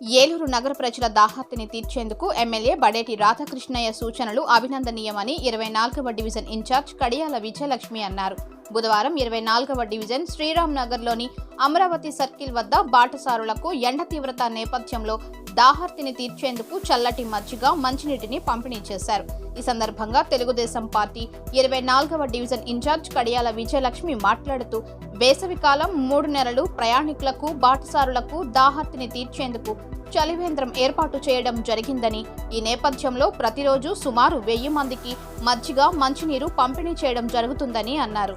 ఏలూరు నగర ప్రజల దాహార్తిని తీర్చేందుకు ఎమ్మెల్యే బడేటి రాధాకృష్ణయ్య సూచనలు అభినందనీయమని ఇరవై నాలుగవ డివిజన్ ఇన్ఛార్జ్ కడియాల విజయలక్ష్మి అన్నారు. బుధవారం ఇరవై నాలుగవ డివిజన్ శ్రీరామ్ నగర్లోని అమరావతి సర్కిల్ వద్ద బాటసారులకు ఎండ తీవ్రత నేపథ్యంలో దాహర్తిని తీర్చేందుకు చల్లటి మజ్జిగ మంచినీటిని పంపిణీ చేశారు. ఈ సందర్భంగా తెలుగుదేశం పార్టీ ఇరవై నాలుగవ డివిజన్ ఇన్ఛార్జ్ కడియాల విజయలక్ష్మి మాట్లాడుతూ వేసవికాలం మూడు నెలలు ప్రయాణికులకు బాటసారులకు దాహర్తిని తీర్చేందుకు చలివేంద్రం ఏర్పాటు చేయడం జరిగిందని ఈ నేపథ్యంలో ప్రతిరోజు సుమారు వెయ్యి మందికి మజ్జిగ మంచినీరు పంపిణీ చేయడం జరుగుతుందని అన్నారు.